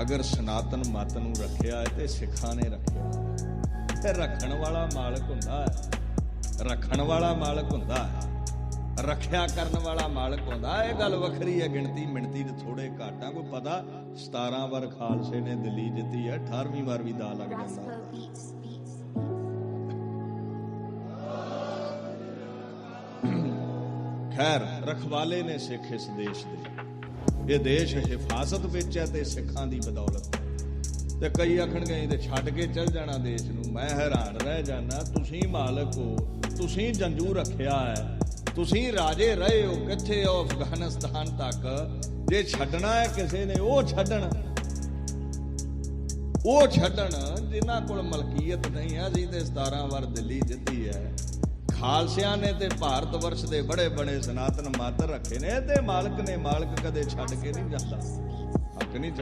ਅਗਰ ਸਨਾਤਨ ਮਤ ਨੂੰ ਰੱਖਿਆ ਹੈ ਤੇ ਸਿੱਖਾਂ ਨੇ ਰੱਖਿਆ। ਤੇ ਰੱਖਣ ਵਾਲਾ ਮਾਲਕ ਹੁੰਦਾ ਹੈ। ਰੱਖਣ ਵਾਲਾ ਮਾਲਕ ਹੁੰਦਾ ਹੈ। ਰੱਖਿਆ ਕਰਨ ਵਾਲਾ ਮਾਲਕ ਹੁੰਦਾ। ਇਹ ਗੱਲ ਵੱਖਰੀ ਹੈ। ਗਿਣਤੀ ਮਿਣਤੀ ਦੇ ਥੋੜੇ ਘਾਟਾਂ ਕੋਈ ਪਤਾ 17 ਵਾਰ ਖਾਲਸੇ ਨੇ ਦਿੱਲੀ ਜਿੱਤੀ ਹੈ। 18ਵੀਂ ਵਾਰ ਵੀ ਦਾ ਲੱਗ ਜਾਂਦਾ. ਖੈਰ ਰਖਵਾਲੇ ਨੇ ਸਿੱਖ ਇਸ ਦੇਸ਼ ਦੇ। ਇਹ ਦੇਸ਼ ਹਿਫਾਜ਼ਤ ਵਿੱਚ ਹੈ ਤੇ ਸਿੱਖਾਂ ਦੀ ਬਦੌਲਤ ਤੇ ਕਈ ਆਖਣਗੇ ਇਹ ਤੇ ਛੱਡ ਕੇ ਚੱਲ ਜਾਣਾ ਦੇਸ਼ ਨੂੰ। ਮੈਂ ਹੈਰਾਨ ਰਹਿ ਜਾਣਾ ਤੁਸੀਂ ਮਾਲਕ ਹੋ, ਤੁਸੀਂ ਜੰਜੂ ਰੱਖਿਆ ਹੈ, ਤੁਸੀਂ ਰਾਜੇ ਰਹੇ ਹੋ, ਕਿੱਥੇ ਹੋ ਅਫਗਾਨਿਸਤਾਨ ਤੱਕ? ਜੇ ਛੱਡਣਾ ਹੈ ਕਿਸੇ ਨੇ, ਉਹ ਛੱਡਣ। ਉਹ ਛੱਡਣ, ਜਿਨ੍ਹਾਂ ਕੋਲ ਮਲਕੀਅਤ ਨਹੀਂ ਹੈ, ਅਸੀਂ ਤੇ 17 ਵਾਰ ਦਿੱਲੀ ਜਿੱਤੀ ਹੈ। ਖਾਲਸਿਆਂ ਨੇ ਤੇ ਭਾਰਤ ਵਰਸ਼ ਦੇ ਬੜੇ ਬੜੇ ਸਨਾਤਨ ਮਾਤਰ ਰੱਖੇ ਨੇ, ਤੇ ਮਾਲਕ ਨੇ ਮਾਲਕ ਕਦੇ ਛੱਡ ਕੇ ਨਹੀਂ ਜਾਂਦਾ। ਹੱਕ ਨਹੀਂ